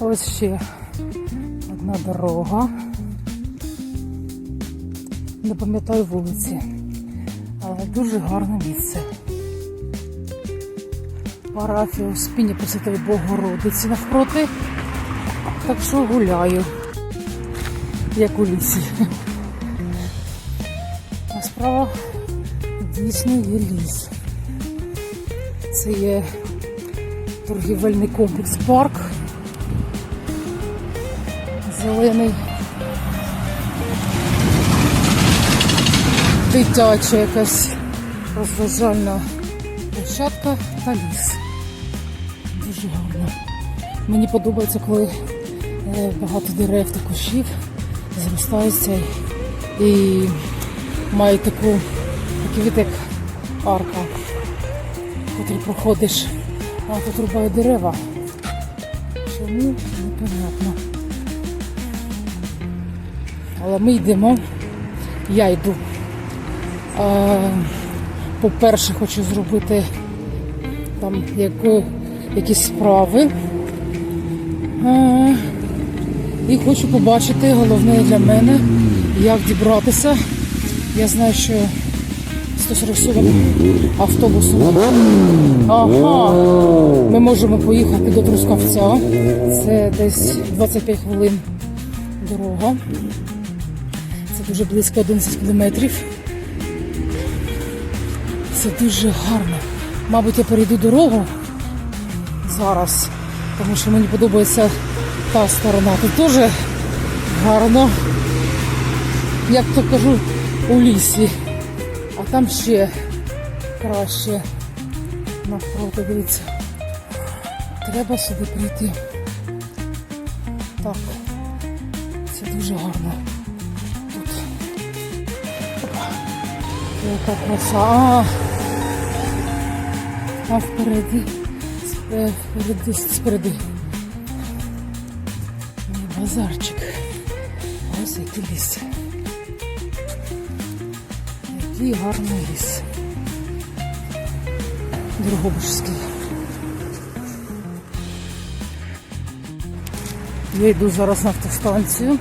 Ось ще одна дорога. Не пам'ятаю вулиці, але дуже гарне місце. Парафія у спині Пресвятої Богородиці навпроти. Так що гуляю, як у лісі. А справа дійсно є ліс. Це є торгівельний комплекс парк. Зелений. Дитяча якась розважальна площадка та ліс. Дуже гарно. Мені подобається, коли е, багато дерев та кущів зростаються і мають таку такий вид, арка, в проходиш, а тут рубають дерева. Чому? Непонятно. Але ми йдемо, я йду. По-перше, хочу зробити там яку, якісь справи. Е, І хочу побачити головне для мене, як дібратися. Я знаю, що 147 автобусом. Ага. Ми можемо поїхати до Трускавця. Це десь 25 хвилин дорога. Дуже близько 11 кілометрів. Це дуже гарно. Мабуть, я перейду дорогу зараз, тому що мені подобається та сторона. Тут теж гарно, як то кажу, у лісі. А там ще краще. Навпроти, дивіться. Треба сюди прийти. Так, Яка краса. А, впереді. Спе- спереди. Базарчик. Ось який ліс. Який гарний ліс. Дрогобужський. Я йду зараз на автостанцію.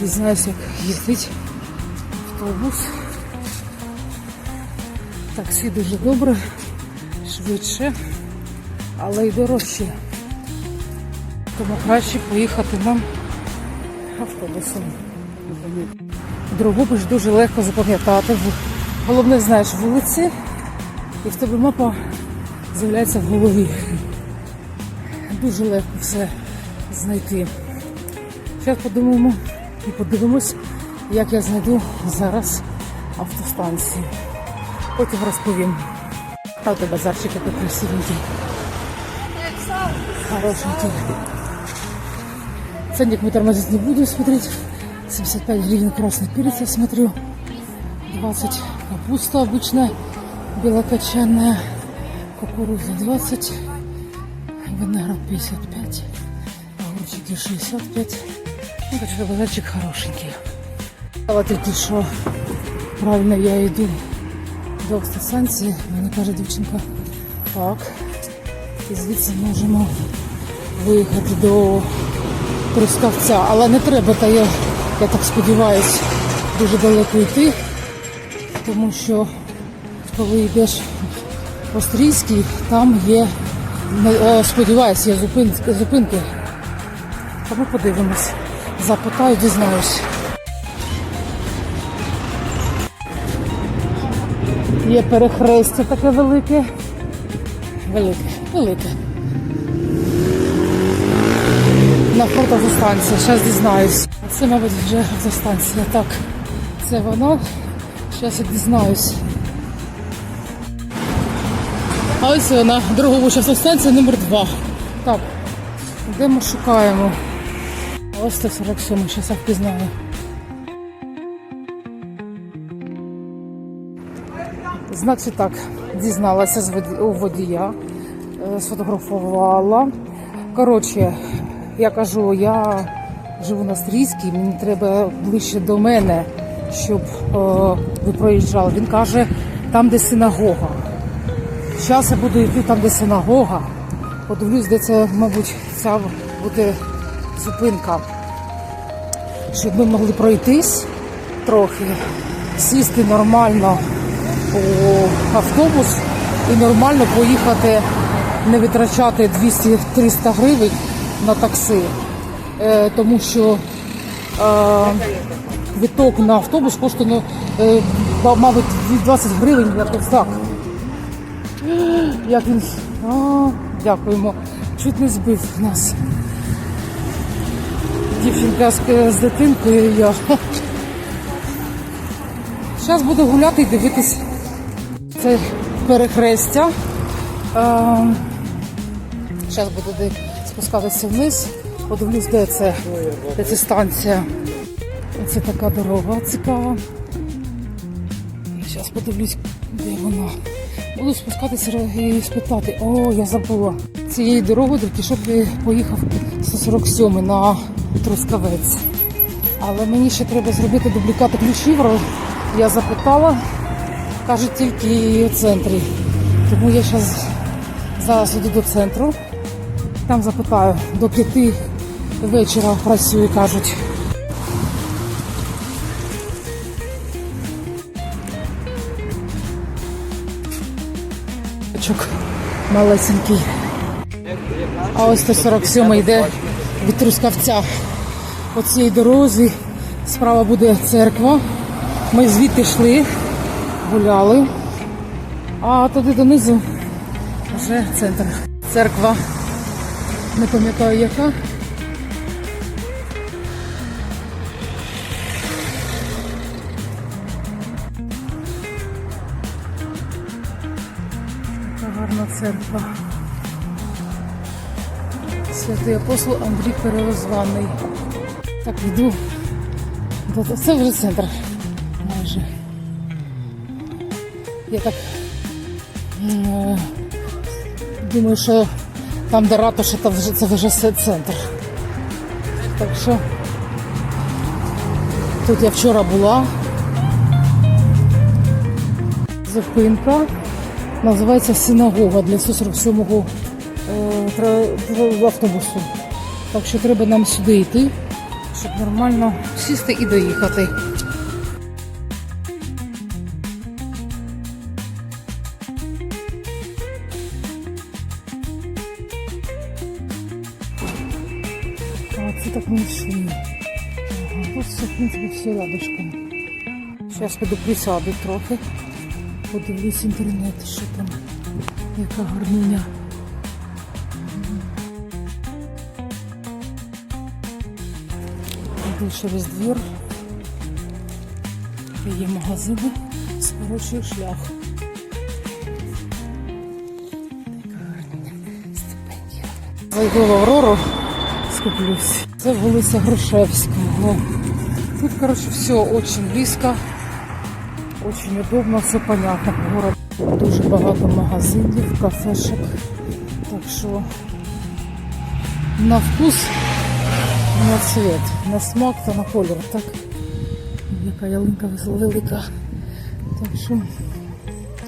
Дізнаюся, як їздить автобус. Таксі дуже добре, швидше, але й дорожче. Тому краще поїхати нам автобусом. Дрогобич дуже легко запам'ятати. Головне, знаєш вулиці, і в тебе мапа з'являється в голові. Дуже легко все знайти. Зараз подумаємо і подивимось, як я знайду зараз автостанцію Потім розповім. А у тебе базарчик який красивенький. Хорошенький. Ценник мы тормозить не буду смотреть. 75 гривен красный перец я смотрю. 20 капуста обычная, белокочанная. Кукуруза 20. Виноград 55. Огурчики 65. Ну, так что базарчик хорошенький. Але тільки що правильно я йду до автостанції. Мені каже дівчинка, так. І звідси можемо виїхати до Трускавця. Але не треба, та я, я так сподіваюся, дуже далеко йти, тому що коли йдеш по Стрійській, там є, е, сподіваюся, є зупинки. Тому подивимось. Запитаю, дізнаюсь. Є перехрестя таке велике. Велике, велике. Навпроти автостанція, зараз дізнаюсь. Це, мабуть, вже автостанція. Так, це воно. Зараз я дізнаюсь. А ось вона, Дороговича автостанція номер 2. Так, де ми шукаємо? Ось 147, зараз я впізнаю. Значить так, дізналася з водія, е, сфотографувала. Коротше, я кажу, я живу на Стрійській, мені треба ближче до мене, щоб е, ви проїжджали. Він каже, там, де синагога. Зараз я буду йти там, де синагога, Подивлюсь, де це, мабуть, ця буде зупинка. Щоб ми могли пройтись трохи, сісти нормально у автобус і нормально поїхати, не витрачати 200-300 гривень на таксі. Е, тому що е, квиток на автобус коштує, е, мабуть, 20 гривень, якось так. Як він. А, дякуємо. Чуть не збив нас. Дівчинка з, дитинкою я. Зараз буду гуляти і дивитись це перехрестя. Зараз буду де- спускатися вниз. Подивлюсь, де це, де це станція. Це така дорога цікава. Зараз подивлюсь, де вона. Буду спускатися і спитати. О, я забула. Цією дорогою тільки поїхав 147 на Трускавець. Але мені ще треба зробити дублікати ключів. Я запитала, кажуть, тільки в центрі. Тому я зараз, зараз йду до центру. Там запитаю, до п'яти вечора працюю, кажуть. Малесенький. А ось 147 йде від Трускавця. По цій дорозі справа буде церква. Ми звідти йшли, гуляли. А туди донизу вже центр. Церква. Не пам'ятаю яка. Така гарна церква. Святий апостол Андрій Перерозваний. Так, йду. Це вже центр. Я так е, думаю, що там, де ратуша, там вже, це вже все центр. Так що тут я вчора була. Зупинка. Називається синагога для 147-го е, автобусу. Так що треба нам сюди йти, щоб нормально сісти і доїхати. Зараз піду присяду трохи. Подивлюсь інтернет, що там, яка гарнуня. Йду через двір. Є магазини, скорочую шлях. Зайду в Аврору, скуплюсь. Це вулиця Грушевського. Тут, короче, все очень близко. Очень удобно, все понятно. Город дуже багато магазинів, кафешок. Так що на вкус, на цвет, на смак та на колір. Так, яка ялинка велика. Так що,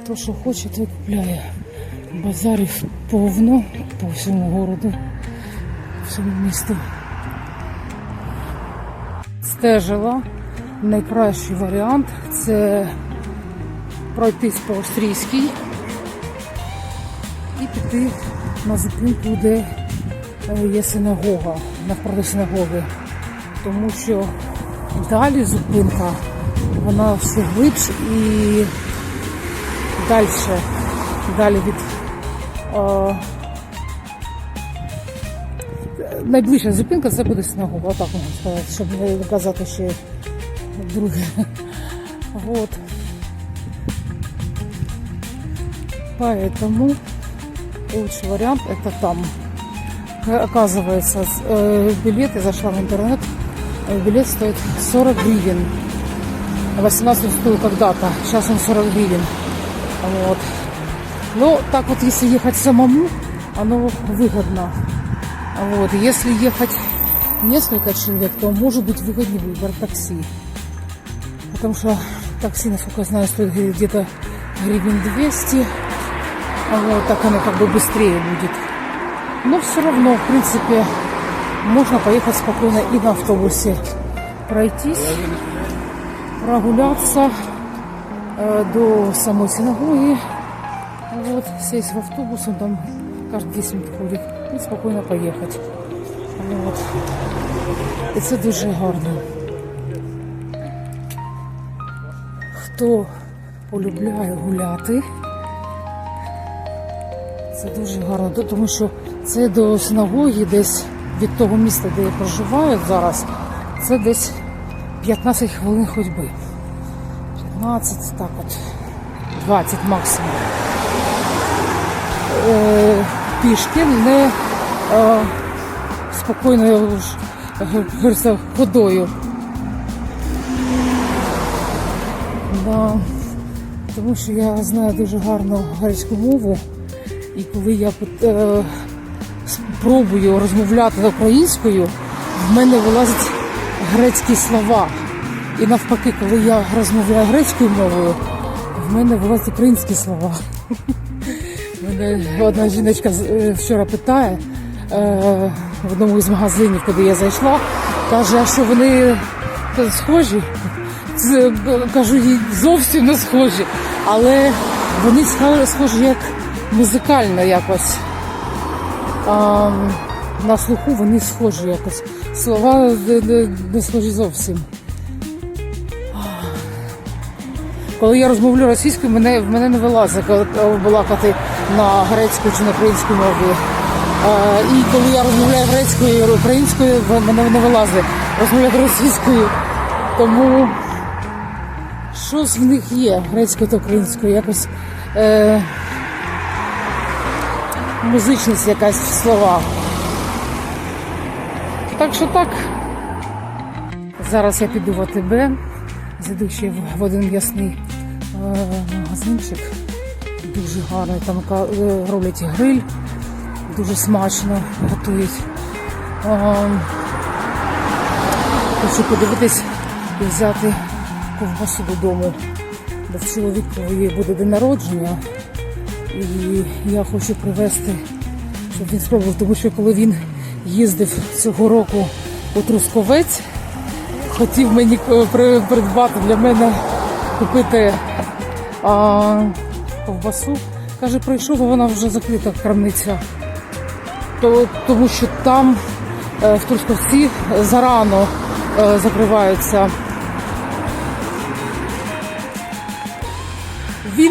хто що хоче, той купляє. Базарів повно по всьому городу, всьому місту. Стежила. Найкращий варіант це пройтись по австрійській і піти на зупинку, де е, є синагога, навпроти синагоги. Тому що далі зупинка, вона все глибше і далі, далі від е, найближча зупинка це буде синагога, отак можна сказати, щоб не казати ще друге. Вот. Поэтому лучший вариант это там. Оказывается, э, билет, я зашла в интернет, э, билет стоит 40 гривен. 18 он стоил когда-то, сейчас он 40 гривен. Вот. Но так вот, если ехать самому, оно выгодно. Вот. Если ехать несколько человек, то может быть выгоднее выбор такси. Потому что такси, насколько я знаю, стоит где-то гривен 200. А Вот, так оно как бы быстрее будет. Но все равно, в принципе, можно поехать спокойно и на автобусе. Пройтись, прогуляться э, до самой синагоги. Вот, сесть в автобус, он там каждые 10 минут ходить, і спокійно поїхати. Вот. І це дуже гарно. Хто полюбляє гуляти, Це дуже гарно, тому що це до синагоги десь від того міста, де я проживаю зараз, це десь 15 хвилин ходьби. 15, так от, 20 максимум. Е, пішки не е, спокійною ходою. Да. Тому що я знаю дуже гарно грецьку мову, і коли я е, розмовляти українською, в мене вилазять грецькі слова. І навпаки, коли я розмовляю грецькою мовою, в мене вилазять українські слова. Мене одна жіночка е, вчора питає е, в одному із магазинів, куди я зайшла, каже, а що вони схожі? Е, кажу, їй зовсім не схожі, але вони схожі як музикально якось. А, на слуху вони схожі якось. Слова не, схожі зовсім. Коли я розмовлю російською, мене, в мене не вилазить балакати на грецьку чи на українську мові. Е, і коли я розмовляю грецькою і українською, мене не вилазить розмовляти російською. Тому щось в них є грецькою та українською, якось е, музичність якась в словах. Так що так. Зараз я піду в АТБ, зайду ще в- один м'ясний е, магазинчик. Дуже гарний. Там е, роблять гриль, дуже смачно готують. Е, Хочу подивитись і взяти ковбасу додому. Бо в чоловікові буде день народження. І я хочу привезти, щоб він спробував, тому що коли він їздив цього року у Трусковець, хотів мені е, при- придбати для мене купити а, ковбасу. Каже, прийшов, а вона вже закрита крамниця. То, тому що там е, в Трусковці зарано е, закриваються.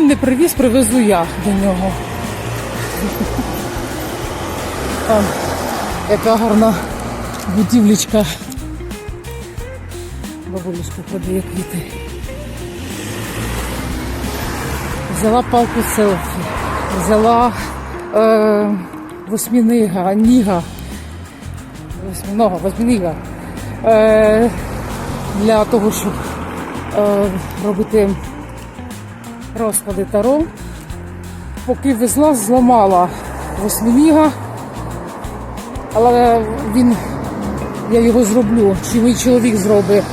Він не привіз, привезу я до нього. Там яка гарна будівлічка. Бабулечка продає квіти. Взяла палку селфі, взяла е, восьмінига, ніга, восьминога, восьмінига е, для того, щоб е, робити розклади таро. Поки везла, зламала восьминіга, але він, я його зроблю, чи мій чоловік зробить,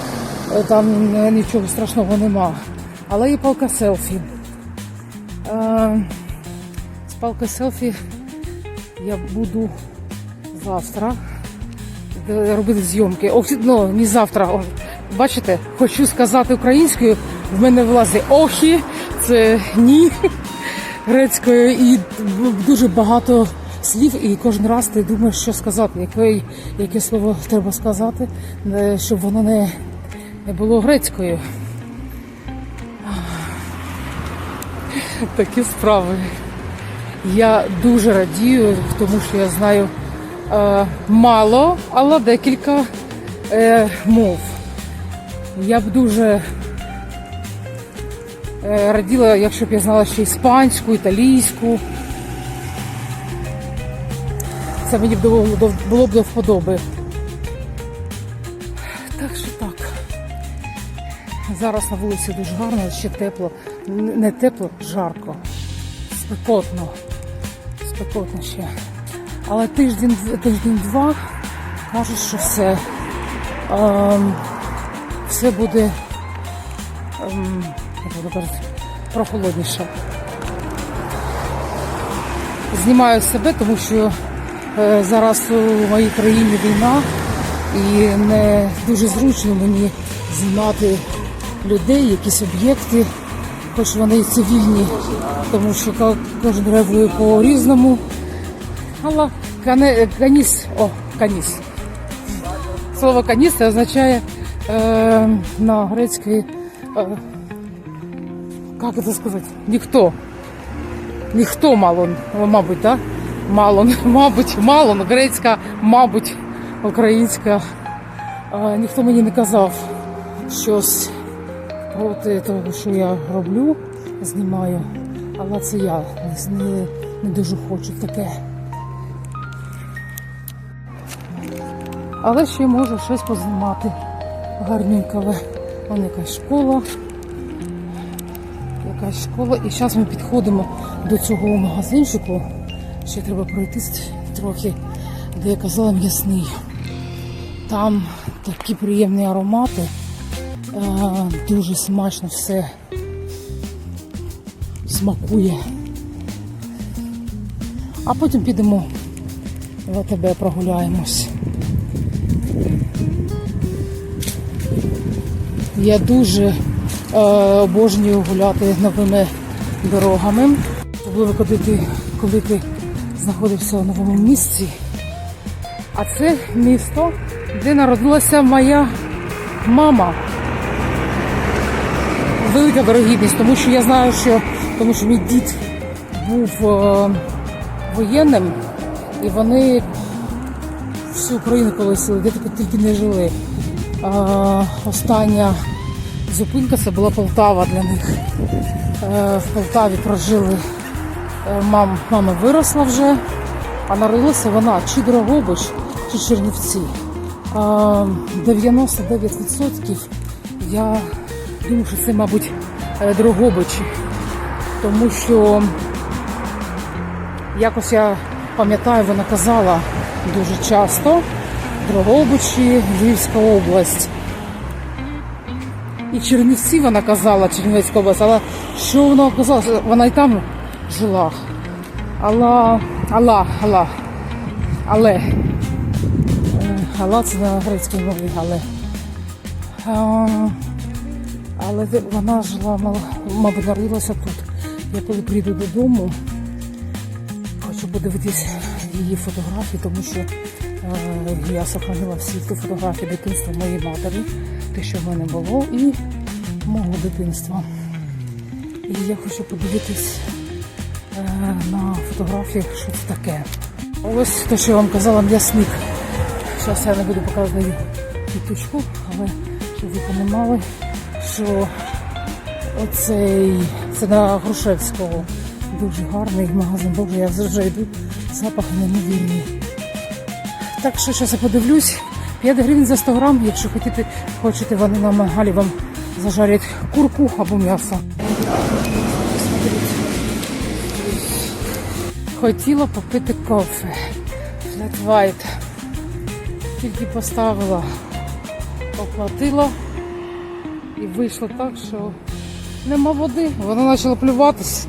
е, там е, нічого страшного нема. Але є палка селфі. Е, З палкою селфі я буду завтра робити зйомки. Ох, ну, не завтра. Бачите, хочу сказати українською, в мене влазить охі, це ні грецькою, і дуже багато слів, і кожен раз ти думаєш, що сказати, яке, яке слово треба сказати, е, щоб воно не, не було грецькою. Такі справи. Я дуже радію, тому що я знаю е, мало, але декілька е, мов. Я б дуже раділа, якщо б я знала ще іспанську, італійську. Це мені б було, б до вподоби. Так що так. Зараз на вулиці дуже гарно, ще тепло. Не тепло, жарко. Спекотно. Спекотно ще. Але тиждень, тиждень-два кажуть, що все, ем, все буде ем, казати, прохолодніше. Знімаю себе, тому що е, зараз у моїй країні війна і не дуже зручно мені знімати людей, якісь об'єкти, хоч вони і цивільні, тому що кожен реагує по-різному. Але каніс, о, каніс. Слово каніс означає е, на грецькій, е, як це сказати, ніхто. Ніхто мало, мабуть, так? Мало, мабуть, мало, грецька, мабуть, українська. Е, ніхто мені не казав щось проти того, що я роблю, знімаю. Але це я не, не дуже хочу таке. Але ще можу щось познімати гарненькове. Вон якась школа. Якась школа. І зараз ми підходимо до цього магазинчику. Ще треба пройтись трохи, де я казала м'ясний. Там такі приємні аромати. Е, Дуже смачно все смакує. А потім підемо в АТБ прогуляємось. Я дуже е, обожнюю гуляти новими дорогами. Особливо коли ти, знаходишся в новому місці. А це місто, де народилася моя мама. Велика вирогідність, тому що я знаю, що тому що мій дід був е, воєнним, і вони всю Україну колесили, де тільки не жили. А, остання зупинка це була Полтава для них. Е, в Полтаві прожили. Е, мам, мама виросла вже, а народилася вона чи Дрогобич, чи Чернівці. 99% я думаю, що це, мабуть, е, Дрогобич. Тому що якось я пам'ятаю, вона казала дуже часто Дрогобичі, Львівська область. І Чернівці вона казала, Чернівецька область, але що вона казала? Вона і там жила. Алла, Алла, Алла, але. Е, Алла це на грецькій мові, але. А, але вона жила, мабуть, народилася тут. Я коли прийду додому, хочу подивитись її фотографії, тому що е, я сохранила всі ті фотографії дитинства моєї матері, те, що в мене було, і мого дитинства. І я хочу подивитись е, на фотографіях, що це таке. Ось те, що я вам казала, м'ясник. Зараз я не буду показувати квіточку, але щоб ви розуміли, що оцей це на Грушевського. Дуже гарний магазин. Боже, я вже йду, запах неймовірний. Так що зараз я подивлюсь. 5 гривень за 100 грам, якщо хочете, хочете вони на мангалі вам зажарять курку або м'ясо. Хотіла попити кофе. Flat white. Тільки поставила, оплатила і вийшло так, що нема води. Вона почала плюватись.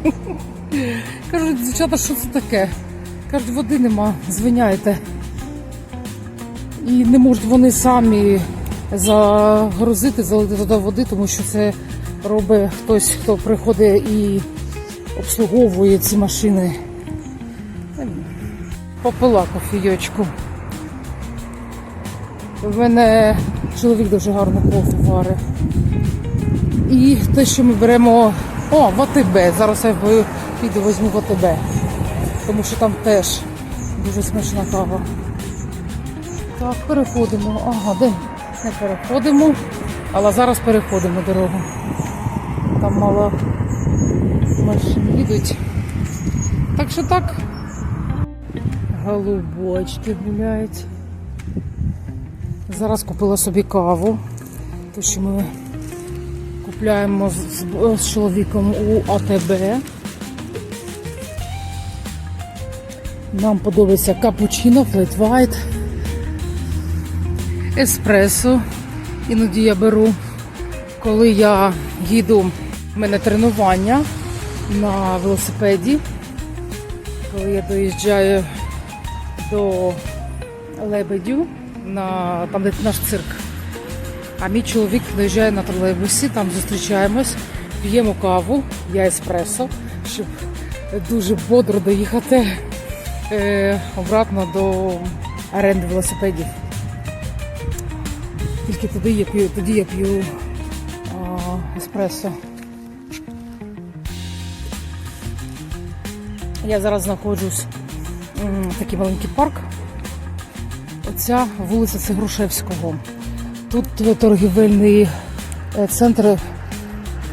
Кажуть, дівчата, що це таке? Кажуть, води нема, звиняйте. І не можуть вони самі загрузити, залити туди води, тому що це робить хтось, хто приходить і обслуговує ці машини. Попила кофійочку. В мене чоловік дуже гарно кофе варить. І те, що ми беремо. О, в АТБ. Зараз я піду візьму в АТБ. Тому що там теж дуже смачна кава. Так, переходимо. Ага, де? Не переходимо. Але зараз переходимо дорогу. Там мало машин їдуть. Так що так. Голубочки гуляють. Зараз купила собі каву. То, що ми купляємо з, з- чоловіком у АТБ. Нам подобається капучино, флет вайт, еспресо. Іноді я беру, коли я їду, в мене тренування на велосипеді. Коли я доїжджаю до Лебедю, на, там де наш цирк. А мій чоловік доїжджає на тролейбусі, там зустрічаємось, п'ємо каву, я еспресо, щоб дуже бодро доїхати е, обратно до оренди велосипедів. Тільки тоді я п'ю, тоді я п'ю еспресо. Я зараз знаходжусь м, такий маленький парк. Оця вулиця це Грушевського. Тут торгівельний е, центр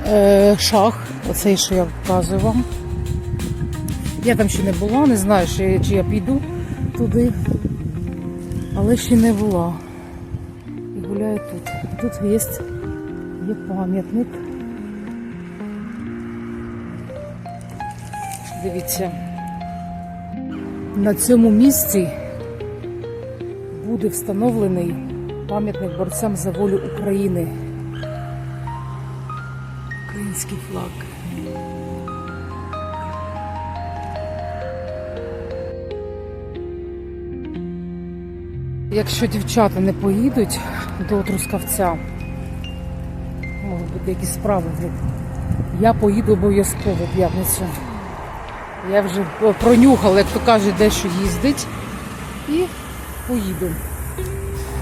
е, шах, оцей, що я показую вам. Я там ще не була, не знаю, чи я піду туди, але ще не була. Тут є, є пам'ятник. Дивіться. На цьому місці буде встановлений пам'ятник борцям за волю України. Якщо дівчата не поїдуть до Трускавця, можуть бути якісь справи я поїду обов'язково п'ятницю. Я вже пронюхала, як то кажуть, де що їздить, і поїду.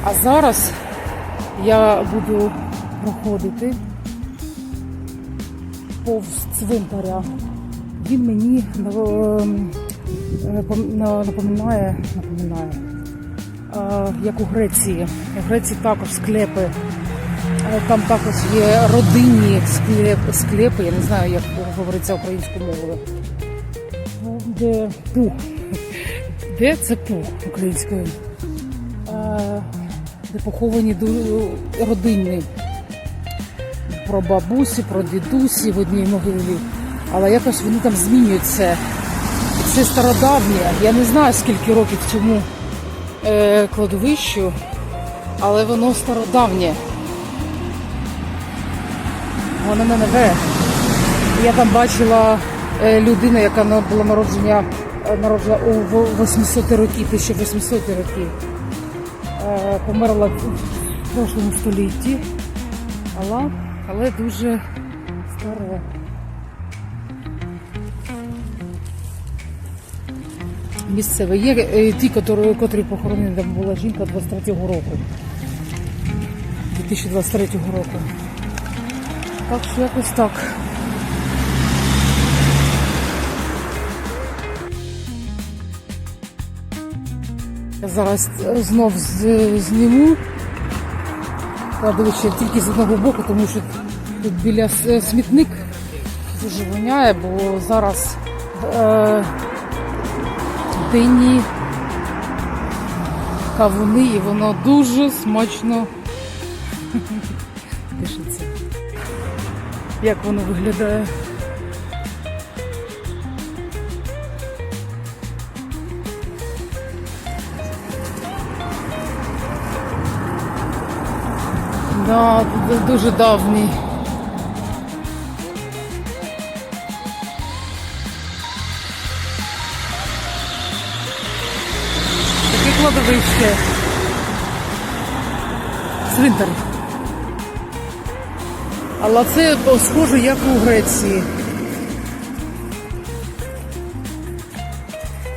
А зараз я буду проходити повз цвинтаря. Він мені е, на- напоминає, напоминає е, як у Греції. У Греції також склепи. Е, Там також є родинні склеп, склепи, я не знаю, як говориться українською мовою. Ну, Де пух. Де це пух українською? Е, Де поховані родинні. Про бабусі, про дідусі в одній могилі. Але якось вони там змінюються. Це стародавнє. Я не знаю, скільки років цьому е, кладовищу, але воно стародавнє. Воно не нове. Я там бачила е, людину, яка була народження, е, народжена у 800 роки, 1800 роки. Е, Померла в прошлому столітті, але, але дуже старе. Місцеве. Є е, ті, котрі, похоронені, там була жінка 23-го року. 2023 року. Так що якось так. Я зараз е, знов зніму кладовище тільки з одного боку, тому що тут біля смітник дуже воняє, бо зараз е, дині кавуни і воно дуже смачно пишеться. Як воно виглядає? Да, дуже давній. Кладовище. Цвинтар. Але це схоже, як у Греції.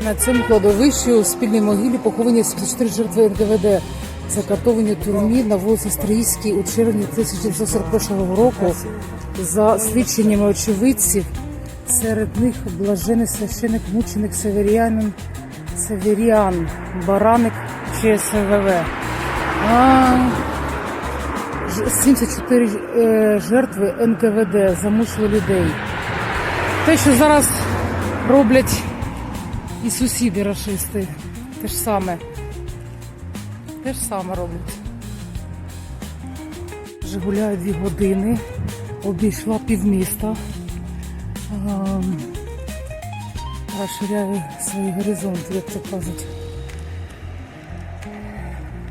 На цьому кладовищі у спільній могилі поховані 74 жертви НКВД, закатовані в тюрмі на вулиці Стрийській у червні 1941 року. За свідченнями очевидців, серед них блажений священик мученик Северіанин Северіан, Бараник ЧСВВ. А, 74 е, жертви НКВД замусили людей. Те, що зараз роблять і сусіди рашисти, те ж саме. Те ж саме роблять. Вже гуляю дві години, обійшла півміста. Розширяю свої горизонти, як то кажуть.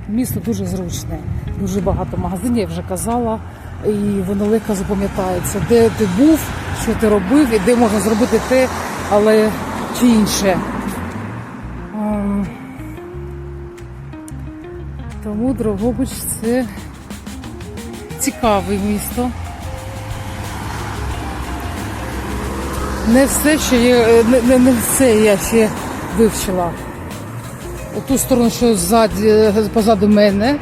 Місто дуже зручне, дуже багато магазинів, я вже казала, і воно легко запам'ятається, де ти був, що ти робив і де можна зробити те, але чи інше. Ем, Тому Дрогобич це цікаве місто. Не все ще є, не, не, не все я ще вивчила. Ту сторону, що ззаді, позаду мене,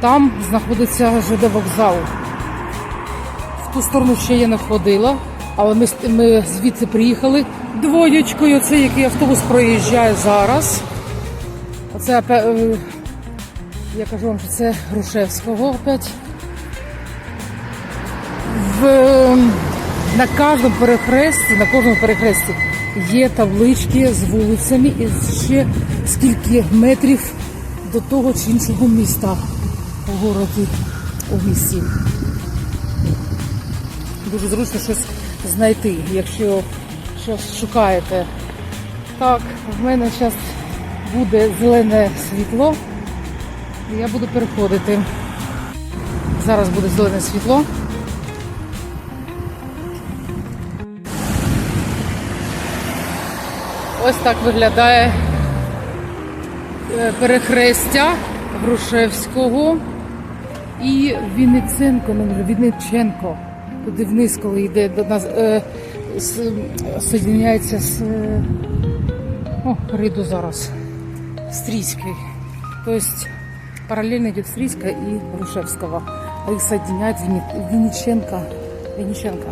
там знаходиться ЖД вокзал. В ту сторону ще я не ходила, але ми, ми звідси приїхали двоєчкою. Це який автобус проїжджає зараз. Оце е, я кажу вам, що це Грушевського опять. В, е, на кожному перехресті, на кожному перехресті є таблички з вулицями і ще скільки метрів до того чи іншого міста у городі у місті. Дуже зручно щось знайти, якщо щось шукаєте. Так, в мене зараз буде зелене світло, і я буду переходити. Зараз буде зелене світло. Ось так виглядає перехрестя Грушевського і Вінниценко, ну, Вінниченко. Туди вниз, коли йде до нас, е, з. Е, о, прийду зараз. Стрійський. Тобто параллельно йде Стрійська і Грушевського. А їх соединяють Вінни- Вінниченка. Вінниченка.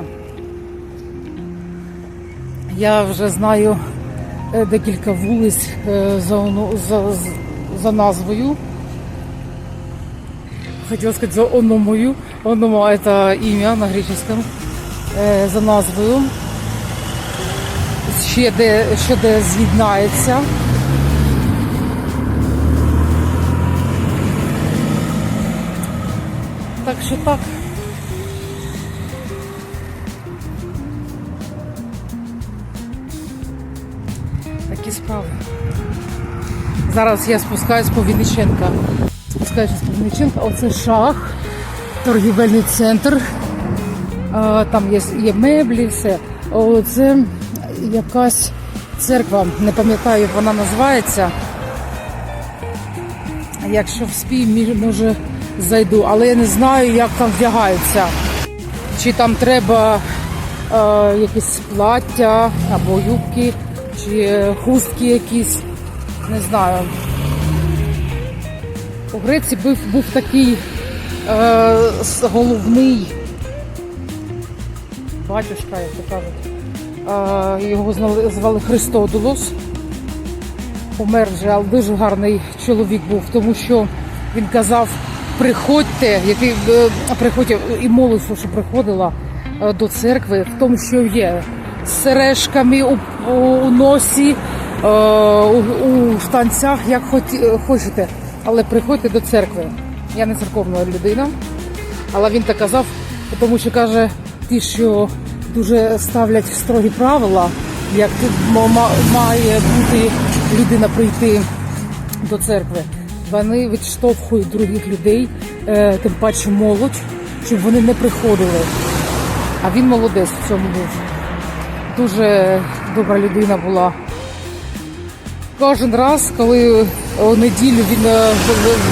Я вже знаю е, декілька вулиць е, за, за, за назвою. Хотела сказать за ономою. Онома это имя на греческом. Е, за назвою. Ще де, ще де з'єднається. Так що так. Справи. Зараз я спускаюсь по Вінниченка. Спускаючись по Вінниченка, оце шах, торгівельний центр. Там є, є меблі, все. Оце якась церква, не пам'ятаю, як вона називається. Якщо вспію, мі- може зайду, але я не знаю, як там вдягаються. Чи там треба е, якісь плаття або юбки, чи хустки якісь. Не знаю. У Греції був, був такий е, головний батюшка, як то кажуть. Е, його звали Христодулос. Помер вже, але дуже гарний чоловік був, тому що він казав, приходьте, який е, приходьте і молився, що приходила е, до церкви в тому, що є з сережками у, у, носі, е, у, у штанцях, як хоті, е, хочете, але приходьте до церкви. Я не церковна людина, але він так казав, тому що каже, ті, що дуже ставлять строгі правила, як тут ма- ма- має бути людина прийти до церкви. Вони відштовхують других людей, е, тим паче молодь, щоб вони не приходили. А він молодець в цьому був. Дуже добра людина була. Кожен раз, коли у неділю він е,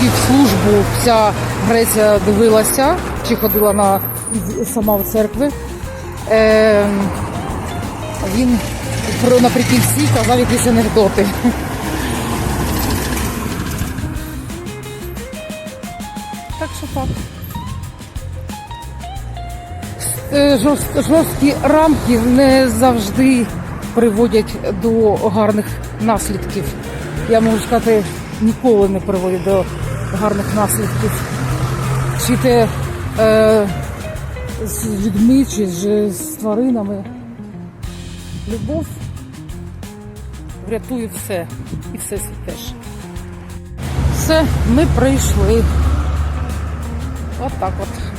вів службу, вся Греція дивилася чи ходила на сама в церкви. Е, він наприкінці казав якісь анекдоти. Жорсткі рамки не завжди приводять до гарних наслідків. Я можу сказати, ніколи не приводять до гарних наслідків. Чи те е, з людьми, чи з, з тваринами. Любов врятує все. І все теж. Все, ми прийшли. От так от.